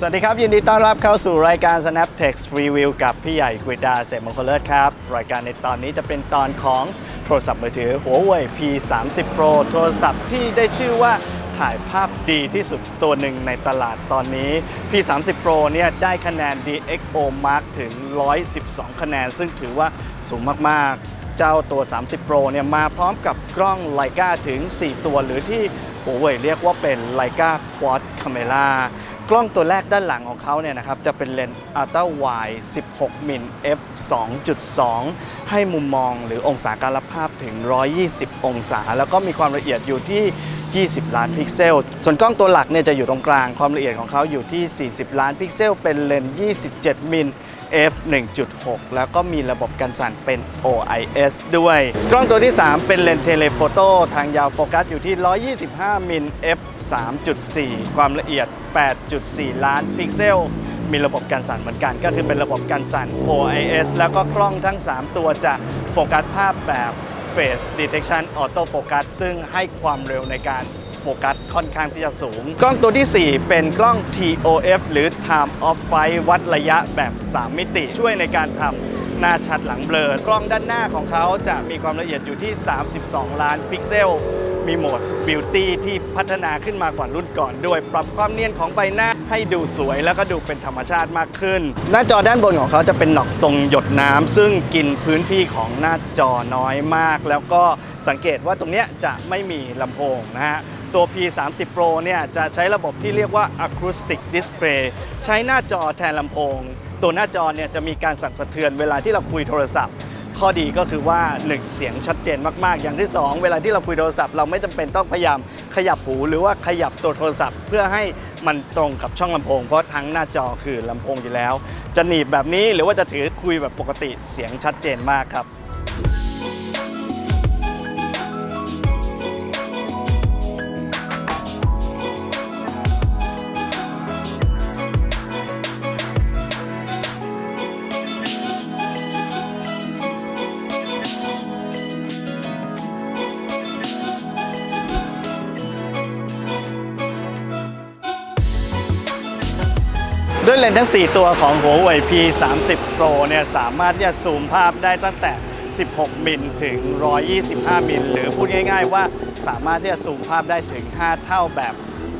สวัสดีครับ ยินดีต้อนรับเข้าสู่รายการ Snap Text Review กับพี่ใหญ่กฤษดาเสมงคลเลิศครับ รายการในตอนนี้จะเป็นตอนของโทรศัพท์มือถือ Huawei P30 Pro โทรศัพท์ที่ได้ชื่อว่าถ่ายภาพดีที่สุดตัวหนึ่งในตลาดตอนนี้ P30 Pro เนี่ยได้คะแนน DxO Mark ถึง 112 คะแนน ซึ่งถือว่าสูงมากๆ เจ้าตัว 30 Pro เนี่ยมาพร้อมกับกล้องไลกาถึง 4 ตัวหรือที่ Huawei เรียกว่าเป็นไลกา Quad Camera กล้องตัวแรกด้านหลังของเขาเนี่ยนะครับจะเป็นเลนส์ Ultra Wide 16มิล f 2.2 ให้มุมมองหรือองศาการรับภาพถึง 120 องศา แล้วก็มีความละเอียดอยู่ที่ 20 ล้านพิกเซล ส่วนกล้องตัวหลักเนี่ยจะอยู่ตรงกลางความละเอียดของเขาอยู่ที่ 40 ล้านพิกเซล เป็นเลนส์ 27 มิล f 1.6 แล้วก็มีระบบกันสั่นเป็น OIS ด้วย กล้องตัวที่ 3 เป็นเลนส์เทเลโฟโต้ทางยาวโฟกัสอยู่ที่ 125มิล f 3.4 ความละเอียด 8.4 ล้านพิกเซล มีระบบการสั่นเหมือนกัน ก็คือเป็นระบบการสั่น OIS แล้วก็กล้องทั้ง 3 ตัวจะโฟกัสภาพแบบ Face Detection Auto Focus ซึ่งให้ความเร็วในการโฟกัสค่อนข้างที่จะสูง กล้องตัวที่ 4 เป็นกล้อง TOF หรือ Time of Flight วัดระยะแบบ 3 มิติ ช่วยในการทำหน้าชัดหลังเบลอกล้องด้านหน้าของเขาจะมีความละเอียดอยู่ที่ 32 ล้านพิกเซล มีโหมด Beauty ที่พัฒนาขึ้นมากว่ารุ่นก่อนด้วย ปรับความเนียนของใบหน้าให้ดูสวยแล้วก็ดูเป็นธรรมชาติมากขึ้น หน้าจอด้านบนของเขาจะเป็นหนอกทรงหยดน้ำซึ่งกินพื้นที่ของหน้าจอน้อยมาก แล้วก็สังเกตว่าตรงนี้จะไม่มีลำโพงนะฮะตัว P30 Pro เนี่ยจะใช้ระบบที่เรียกว่า Acoustic Display ใช้หน้าจอแทนลำโพง ตัวหน้าจอเนี่ยจะมีการสั่นสะเทือนเวลาที่เราคุยโทรศัพท์ ข้อดีก็คือว่าหนึ่งเสียงชัดเจนมากๆ อย่างที่ 2 เวลาที่เราคุยโทรศัพท์เราไม่จำเป็นต้องพยายามขยับหูหรือว่าขยับตัวโทรศัพท์ เพื่อให้มันตรงกับช่องลำโพง เพราะทั้งหน้าจอคือลำโพงอยู่แล้ว จะหนีบแบบนี้หรือว่าจะถือคุยแบบปกติเสียงชัดเจนมากครับ ด้วยเลนส์ทั้ง 4 ตัวของ Huawei P30 Pro เนี่ยสามารถที่จะซูมภาพได้ตั้งแต่ 16 มิลถึง 125 มิลหรือพูดง่าย ๆ ว่าสามารถที่จะซูมภาพได้ถึง 5 เท่าแบบ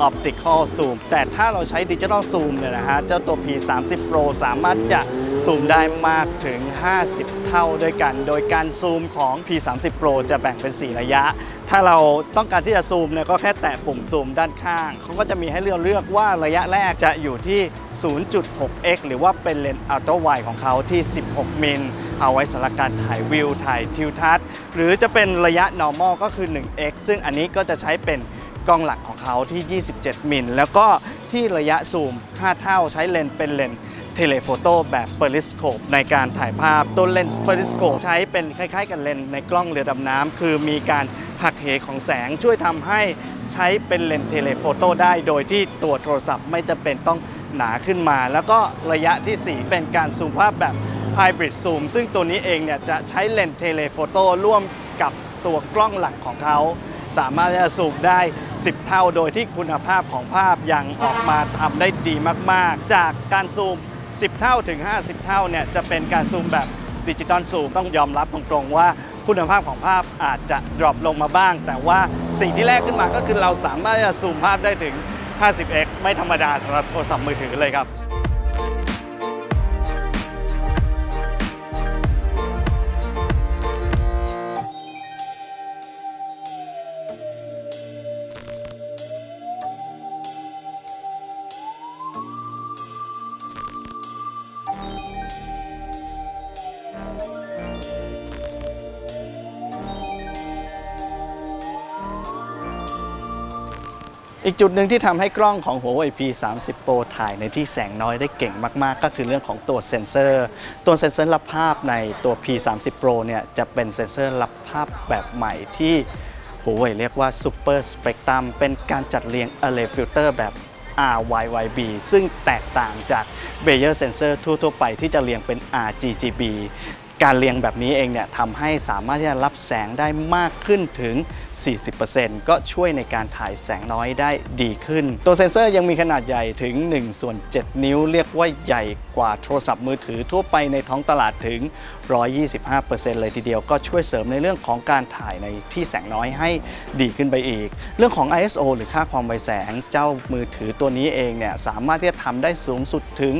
Optical Zoom แต่ถ้าเราใช้ Digital Zoom เนี่ยนะฮะเจ้าตัว P30 Pro สามารถที่จะ ซูมได้มากถึง 50 เท่าด้วยกัน โดยการซูมของ P30 Pro จะแบ่งเป็น 4 ระยะ ถ้าเราต้องการที่จะซูมเนี่ยก็แค่แตะปุ่มซูมด้านข้าง เขาก็จะมีให้เลือกเลือกว่าระยะแรกจะอยู่ที่ 0.6x หรือว่าเป็นเลนส์อัลตร้าไวของเขาที่ 16 มิล เอาไว้สำหรับการถ่ายวิว ถ่ายทิวทัศน์ หรือจะเป็นระยะ normal ก็คือ 1x ซึ่งอันนี้ก็จะใช้เป็นกล้องหลักของเขาที่ 27 มิล แล้วก็ที่ระยะซูม 5 เท่าใช้เลนส์เป็นเลนส์ เทเลโฟโต้แบบเปอริสโคปในการถ่ายภาพตัวเลนส์เปอริสโคปใช้เป็นคล้ายๆ กับเลนส์ในกล้องเรือดำน้ำคือมีการหักเหของแสงช่วยทำให้ใช้เป็นเลนส์เทเลโฟโต้ได้โดยที่ตัวโทรศัพท์ไม่จำเป็นต้องหนาขึ้นมา แล้วก็ระยะทีสี่4 เป็นการซูมภาพแบบ Hybrid Zoom ซึ่งตัวนี้เองเนี่ยจะใช้เลนส์เทเลโฟโต้ร่วมกับตัวกล้องหลักของเขา สามารถจะซูมได้ 10 เท่าโดยที่คุณภาพของภาพยังออกมาทำได้ดีมาก ๆ จากการซูม 10 เท่าถึง 50 เท่าเนี่ยจะเป็นการซูมแบบดิจิตอลซูมต้องยอมรับตรงๆว่าคุณภาพของภาพอาจจะดรอปลงมาบ้าง แต่ว่าสิ่งที่แรกขึ้นมาก็คือเราสามารถจะซูมภาพได้ถึง 50x ไม่ธรรมดาสำหรับโทรศัพท์มือถือเลยครับ อีกจุดหนึ่งที่ทำให้กล้องของ Huawei P30 Pro ถ่ายในที่แสงน้อยได้เก่งมาก ๆ ก็คือเรื่องของตัวเซ็นเซอร์ ตัวเซ็นเซอร์รับภาพในตัว P30 Pro เนี่ยจะเป็นเซ็นเซอร์รับภาพแบบใหม่ที่ Huawei เรียกว่า Super Spectrum เป็นการจัดเรียง Array Filter แบบ RYYB ซึ่งแตกต่างจาก Bayer Sensor ทั่ว ๆ ไปที่จะเรียงเป็น RGGB การเรียงแบบนี้เองเนี่ยทำให้สามารถที่จะรับแสงได้มากขึ้นถึง 40%ก็ช่วยในการถ่ายแสงน้อยได้ดีขึ้น ตัวเซ็นเซอร์ยังมีขนาดใหญ่ถึง1ส่วน7 นิ้ว เรียกว่าใหญ่กว่าโทรศัพท์มือถือทั่วไปในท้องตลาดถึง 125%เลยทีเดียวก็ช่วยเสริมในเรื่องของการถ่ายในที่แสงน้อยให้ดีขึ้นไปอีก เรื่องของ ISO หรือค่าความไวแสงเจ้ามือถือตัวนี้เองเนี่ยสามารถที่จะทำได้สูงสุดถึง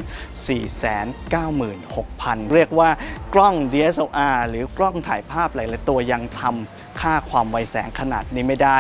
496,000 เรียกว่ากล้อง DSLR หรือกล้องถ่ายภาพหลาย ๆ ตัวยังทำ ค่าความไวแสงขนาดนี้ไม่ได้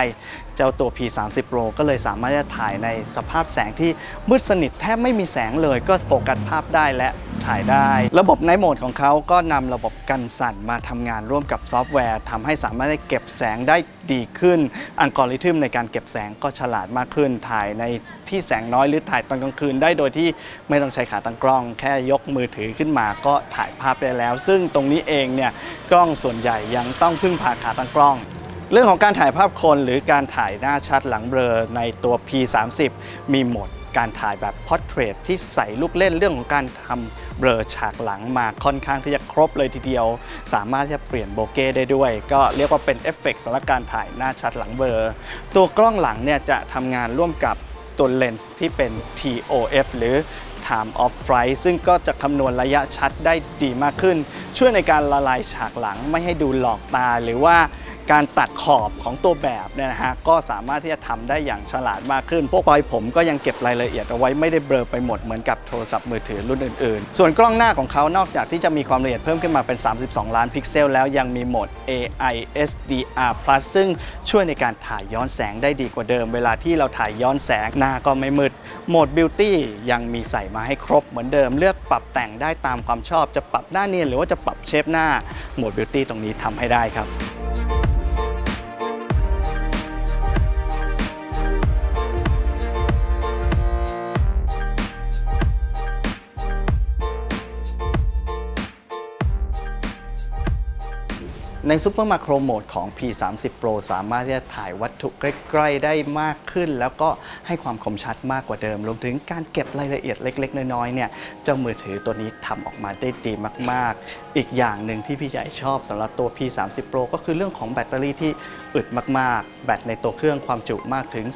เจ้าตัว P30 Pro ก็เลยสามารถจะถ่ายในสภาพแสงที่มืดสนิทแทบไม่มีแสงเลยก็โฟกัสภาพได้และถ่ายได้ ระบบ Night Mode ของเขาก็นำระบบกันสั่นมาทำงานร่วมกับซอฟต์แวร์ทำให้สามารถได้เก็บแสงได้ดีขึ้น อัลกอริทึมในการเก็บแสงก็ฉลาดมากขึ้น ถ่ายในที่แสงน้อยหรือถ่ายตอนกลางคืนได้โดยที่ไม่ต้องใช้ขาตั้งกล้อง แค่ยกมือถือขึ้นมาก็ถ่ายภาพได้แล้ว ซึ่งตรงนี้เองเนี่ยกล้องส่วนใหญ่ยังต้องพึ่งพาขาตั้งกล้อง เรื่องของการถ่ายภาพคนหรือการถ่ายหน้าชัดหลังเบลอในตัว P30 มีโหมดการถ่ายแบบ Portrait ที่ใส่ลูกเล่นเรื่องของการทำเบลอฉากหลังมาค่อนข้างที่จะครบเลยทีเดียว สามารถที่จะเปลี่ยนโบเก้ได้ด้วย ก็เรียกว่าเป็นเอฟเฟกต์สำหรับการถ่ายหน้าชัดหลังเบลอตัวกล้องหลังเนี่ยจะทำงานร่วมกับตัวเลนส์ที่เป็น TOF หรือ Time of Flight ซึ่งก็จะคำนวณระยะชัดได้ดีมากขึ้น ช่วยในการละลายฉากหลังไม่ให้ดูหลอกตาหรือว่า การตัดขอบของตัวแบบเนี่ยนะฮะก็สามารถที่จะทำได้อย่างฉลาดมากขึ้น พวกปลอยผมก็ยังเก็บรายละเอียดเอาไว้ไม่ได้เบลอไปหมดเหมือนกับโทรศัพท์มือถือรุ่นอื่น ๆ ส่วนกล้องหน้าของเขานอกจากที่จะมีความละเอียดเพิ่มขึ้นมาเป็น 32 ล้านพิกเซล แล้วยังมีโหมด AI SDR Plus ซึ่งช่วยในการถ่ายย้อนแสงได้ดีกว่าเดิม เวลาที่เราถ่ายย้อนแสงหน้าก็ไม่มืดโหมด Beauty ยังมีใส่มาให้ครบเหมือนเดิม เลือกปรับแต่งได้ตามความชอบจะปรับหน้าเนียนหรือว่าจะปรับเชฟหน้าโหมด Beauty ตรงนี้ทำให้ได้ครับ ในซูเปอร์มาโครโหมดของ P30 Pro สามารถที่จะถ่ายวัตถุใกล้ ๆ ได้มากขึ้น แล้วก็ให้ความคมชัดมากกว่าเดิม รวมถึงการเก็บรายละเอียดเล็ก ๆ น้อยๆเนี่ยเจ้ามือถือตัวนี้ทำออกมาได้ดีมาก ๆ อีกอย่างหนึ่งที่พี่ใหญ่ชอบสำหรับตัว P30 Pro ก็คือเรื่องของแบตเตอรี่ที่อึดมาก ๆ แบตในตัวเครื่องความจุมากถึง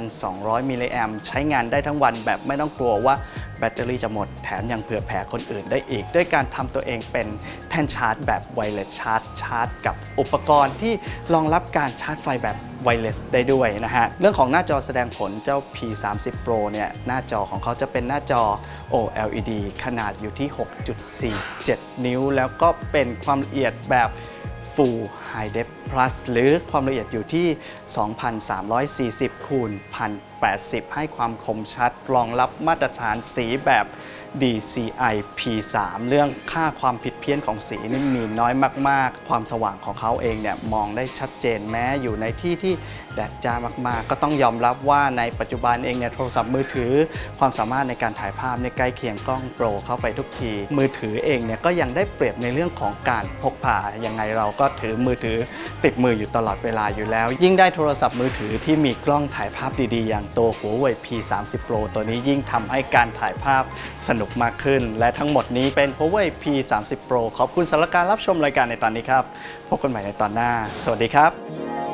4,200 มิลลิแอมใช้งานได้ทั้งวันแบบไม่ต้องกลัวว่าแบตเตอรี่จะหมดแถมยังเผื่อแผ่คนอื่นได้อีก ด้วยการทำตัวเองเป็นแท่นชาร์จแบบไวเลสชาร์จชาร์จกับอุปกรณ์ที่รองรับการชาร์จไฟแบบไวเลสได้ด้วยนะฮะ เรื่องของหน้าจอแสดงผลเจ้า P30 Pro เนี่ย หน้าจอของเขาจะเป็นหน้าจอ OLED ขนาดอยู่ที่ 6.47 นิ้ว แล้วก็เป็นความละเอียดแบบ Full High Def Plus หรือความละเอียดอยู่ที่ 2,340 คูณ1,080 ให้ความคมชัด รองรับมาตรฐานสีแบบ DCI P3 เรื่องค่าความผิดเพี้ยนของสีนี่มีน้อยมาก ๆ ความสว่างของเขาเองเนี่ยมองได้ชัดเจนแม้อยู่ในที่ที่แดดจ้ามาก ๆ ก็ต้องยอมรับว่าในปัจจุบันเองเนี่ยโทรศัพท์มือถือ ความสามารถในการถ่ายภาพในยใกล้เคียงกล้องโปรเข้าไปทุกที มือถือเองเนี่ยก็ยังได้เปรียบในเรื่องของการพกพายังไงเราก็ถือมือถือติดมืออยู่ตลอดเวลาอยู่แล้ว ยิ่งได้โทรศัพท์มือถือที่มีกล้องถ่ายภาพดีๆ อย่างตัว Huawei P30 Pro ตัวนี้ยิ่งทำให้การถ่ายภาพสนุนุกมากขึ้น และทั้งหมดนี้เป็น Huawei P30 Pro ขอบคุณสำหรับการรับชมรายการในตอนนี้ครับ พบกันใหม่ในตอนหน้า สวัสดีครับ